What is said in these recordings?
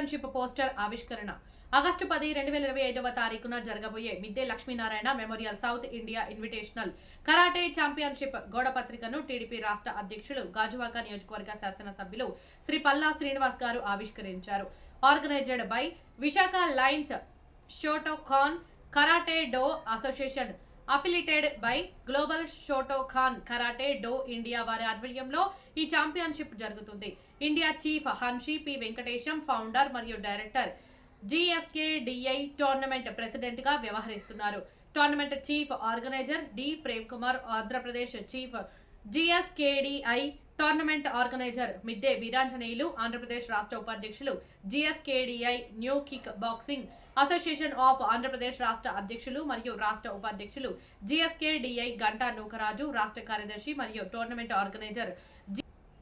Championship poster ఆవిష్కరణ. August పది రెండు వేల ఇరవై ఐదవ తారీఖున జరగబోయే Midde Lakshminarayana memorial South India invitational karate championship గోడపత్రికను TDP రాష్ట్ర అధ్యక్షులు గాజువాక నియోజకవర్గ శాసనసభ్యులు శ్రీ పల్లా శ్రీనివాస్ గారు ఆవిష్కరించారు. Organized by Visakha lions shotokan karate do association affiliated by global shotokan karate do India వారి ఆధ్వర్యంలో ఈ ఛాంపియన్షిప్ జరుగుతుంది. India chief hanshi P Venkatesham founder మరియు డైరెక్టర్ జిఎస్కేడిఐ టోర్నమెంట్ ప్రెసిడెంట్గా వ్యవహరిస్తున్నారు. Tournament chief organizer D Prem Kumar Andhra Pradesh chief GSKDI tournament organizer Midde Veeranjaneyulu Andhra Pradesh రాష్ట్ర ఉపాధ్యక్షులు GSKDI new kick boxing association of Andhra Pradesh రాష్ట్ర అధ్యక్షులు మరియు రాష్ట్ర ఉపాధ్యక్షులు జిఎస్కేడిఐ గంటా నూకరాజు రాష్ట్ర కార్యదర్శి మరియు టోర్నమెంట్ ఆర్గనైజర్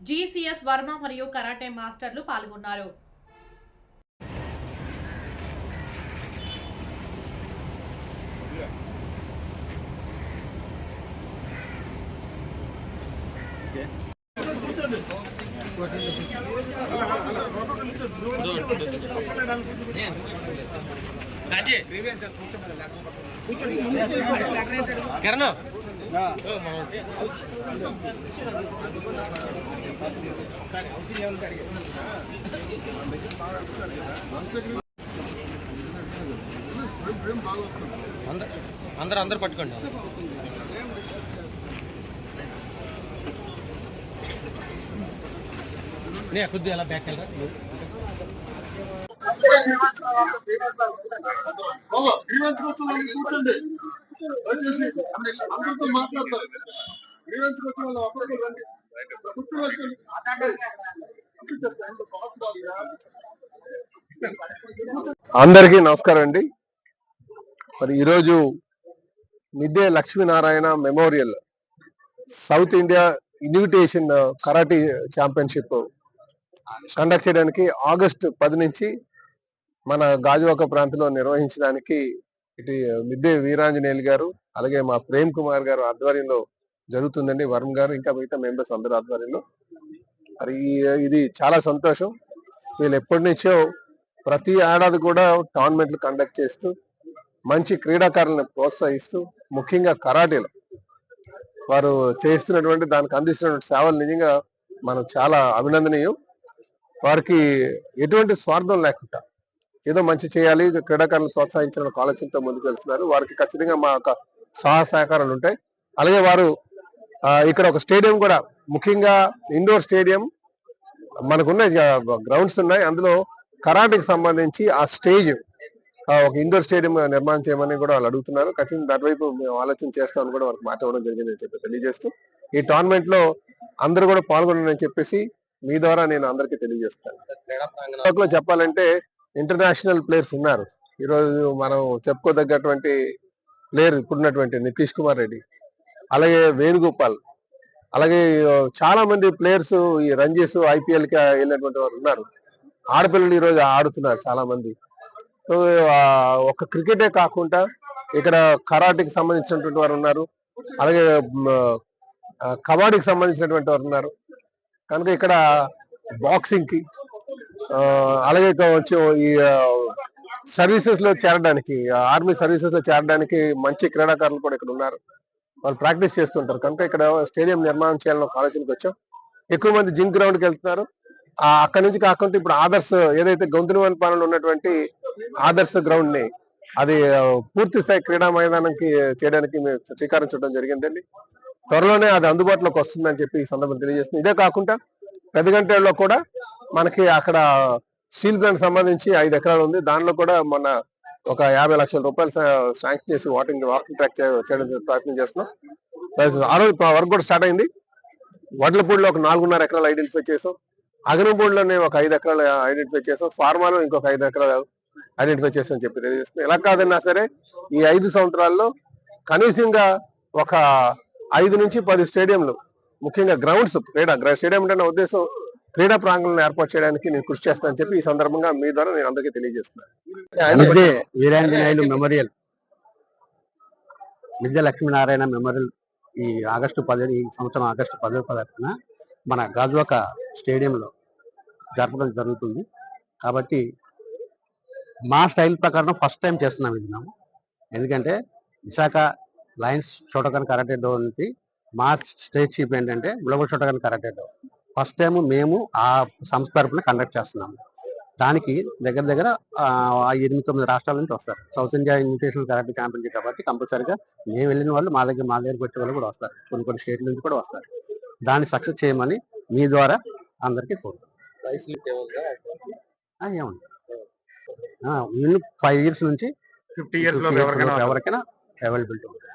జిసిఎస్ వర్మ మరియు కరాటే మాస్టర్లు పాల్గొన్నారు. కిరణ్. అందరు అందరు పట్టుకోండి. నే కొద్దిగా ఎలా బ్యాక్ వెళ్ళరా బాబా గ్రీవెన్స్ వచ్చిన వాళ్ళు కూర్చోండి దయచేసి అందరితో మాట్లాడతారు గ్రీవెన్స్ వచ్చిన వాళ్ళు అప్పటికే రండి కూర్చోవచ్చు అందరికీ నమస్కారం అండి. మరి ఈరోజు Midde Lakshminarayana memorial South India invitation karate championship conduct చేయడానికి ఆగస్ట్ పది నుంచి మన గాజువాక ప్రాంతంలో నిర్వహించడానికి ఇటు మిద్దె వీరాంజనేయులు గారు అలాగే మా ప్రేమ్ కుమార్ గారు ఆధ్వర్యంలో జరుగుతుందండి. వరుణ్ గారు ఇంకా మిగతా మెంబర్స్ అందరు ఆధ్వర్యంలో. మరి ఈ- ఇది చాలా సంతోషం. వీళ్ళు ఎప్పటి నుంచో ప్రతి ఏడాది కూడా టోర్నమెంట్లు కండక్ట్ చేస్తూ మంచి క్రీడాకారులను ప్రోత్సహిస్తూ ముఖ్యంగా కరాటీలో వారు చేస్తున్నటువంటి దానికి అందిస్తున్నటువంటి సేవలు నిజంగా మనం చాలా అభినందనీయం. వారికి ఎటువంటి స్వార్థం లేకుండా ఏదో మంచి చేయాలి క్రీడాకారులను ప్రోత్సహించాలని ఒక ఆలోచనతో ముందుకు వెళ్తున్నారు. వారికి ఖచ్చితంగా మా యొక్క సహాయ సహకారాలు ఉంటాయి. అలాగే వారు ఇక్కడ ఒక స్టేడియం కూడా ముఖ్యంగా ఇండోర్ స్టేడియం మనకున్న గ్రౌండ్స్ ఉన్నాయి. అందులో కరాటేకి సంబంధించి ఆ స్టేజ్ ఒక ఇండోర్ స్టేడియం నిర్మాణం చేయమని కూడా వాళ్ళు అడుగుతున్నారు. ఖచ్చితంగా అటువైపు మేము ఆలోచన చేస్తామని కూడా వారికి మాట ఇవ్వడం జరిగిందని చెప్పి తెలియజేస్తూ ఈ టోర్నమెంట్లో అందరూ కూడా పాల్గొనని చెప్పేసి మీ ద్వారా నేను అందరికీ తెలియజేస్తాను. చెప్పాలంటే ఇంటర్నేషనల్ ప్లేయర్స్ ఉన్నారు. ఈరోజు మనం చెప్పుకోదగ్గటువంటి ప్లేయర్ ఇప్పుడున్నటువంటి నితీష్ కుమార్ రెడ్డి అలాగే వేణుగోపాల్ అలాగే చాలా మంది ప్లేయర్స్ ఈ రంజీస్ ఐపీఎల్కి వెళ్ళినటువంటి వారు ఉన్నారు. ఆడపిల్లలు ఈరోజు ఆడుతున్నారు చాలా మంది సో ఒక క్రికెటే కాకుండా ఇక్కడ కరాటేకి సంబంధించినటువంటి వారు ఉన్నారు. అలాగే కబడ్డీకి సంబంధించినటువంటి వారు ఉన్నారు. కనుక ఇక్కడ బాక్సింగ్కి అలాగే వచ్చి ఈ సర్వీసెస్లో చేరడానికి ఆర్మీ సర్వీసెస్లో చేరడానికి మంచి క్రీడాకారులు కూడా ఇక్కడ ఉన్నారు. వాళ్ళు ప్రాక్టీస్ చేస్తుంటారు. కనుక ఇక్కడ స్టేడియం నిర్మాణం చేయాలని ఒక ఆలోచనకి వచ్చాం. ఎక్కువ మంది జిమ్ గ్రౌండ్కి వెళ్తున్నారు. ఆ అక్కడ నుంచి కాకుండా ఇప్పుడు ఆదర్శ్ ఏదైతే గొంతునివన్ పాలనలో ఉన్నటువంటి ఆదర్శ గ్రౌండ్ని అది పూర్తి స్థాయి క్రీడా మైదానానికి చేయడానికి మేము శ్రీకారం చుట్టడం జరిగిందండి. త్వరలోనే అది అందుబాటులోకి వస్తుందని చెప్పి ఈ సందర్భం తెలియజేస్తుంది. ఇదే కాకుండా పెద్దగంటలో కూడా మనకి అక్కడ స్టీల్ ప్లాంట్ సంబంధించి ఐదు ఎకరాలు ఉంది. దానిలో కూడా మొన్న ఒక యాభై లక్షల రూపాయలు శాంక్షన్ చేసి వాకింగ్ వాకింగ్ ట్రాక్ చేయడం ప్రయత్నం చేస్తున్నాం. ఆ రోజు వర్క్ కూడా స్టార్ట్ అయింది. వడ్లపూడిలో ఒక నాలుగున్నర ఎకరాలు ఐడెంటిఫై చేసాం. అగ్నిపూడిలోనే ఒక ఐదు ఎకరాలు ఐడెంటిఫై చేసాం. ఫార్మాలో ఇంకొక ఐదు ఎకరాలు ఐడెంటిఫై చేసాం చెప్పి తెలియజేస్తున్నాం. ఎలా కాదన్నా సరే ఈ ఐదు సంవత్సరాల్లో కనీసంగా ఒక ఐదు నుంచి పది స్టేడియంలు ముఖ్యంగా గ్రౌండ్స్ క్రీడా స్టేడియం అంటే నా ఉద్దేశం క్రీడా ప్రాంగణం ఏర్పాటు చేయడానికి నేను కృషి చేస్తానని చెప్పి ఈ సందర్భంగా మీ ద్వారా నేను అందరికీ తెలియజేస్తున్నాను. వీరాంజనేయులు మెమోరియల్. మిద్దె లక్ష్మీనారాయణ మెమోరియల్ ఈ ఆగస్టు పది ఈ సంవత్సరం ఆగస్టు పదో పదహారున మన గాజువాక స్టేడియంలో జరపడం జరుగుతుంది. కాబట్టి మా స్టైల్ ప్రకారం ఫస్ట్ టైం చేస్తున్నాం ఇది మేము. ఎందుకంటే Visakha lions shotokan karate do నుంచి మా స్టేట్ చీఫ్ ఏంటంటే global shotokan karate do first time మేము ఆ సంస్థ తరపున కండక్ట్ చేస్తున్నాము. దానికి దగ్గర దగ్గర ఎనిమిది తొమ్మిది రాష్ట్రాల నుంచి వస్తారు. South India invitational karate championship కాబట్టి కంపల్సరీగా మేము వెళ్ళిన వాళ్ళు మా దగ్గర మా దగ్గరికి వచ్చే వాళ్ళు కూడా వస్తారు. కొన్ని కొన్ని స్టేట్ల నుంచి కూడా వస్తారు. దాన్ని సక్సెస్ చేయమని మీ ద్వారా అందరికీ ఏముంది? ఫైవ్ ఇయర్స్ నుంచి ఫిఫ్టీ ఇయర్స్ ఎవరికైనా అవైలబిలిటీ ఉంటుంది.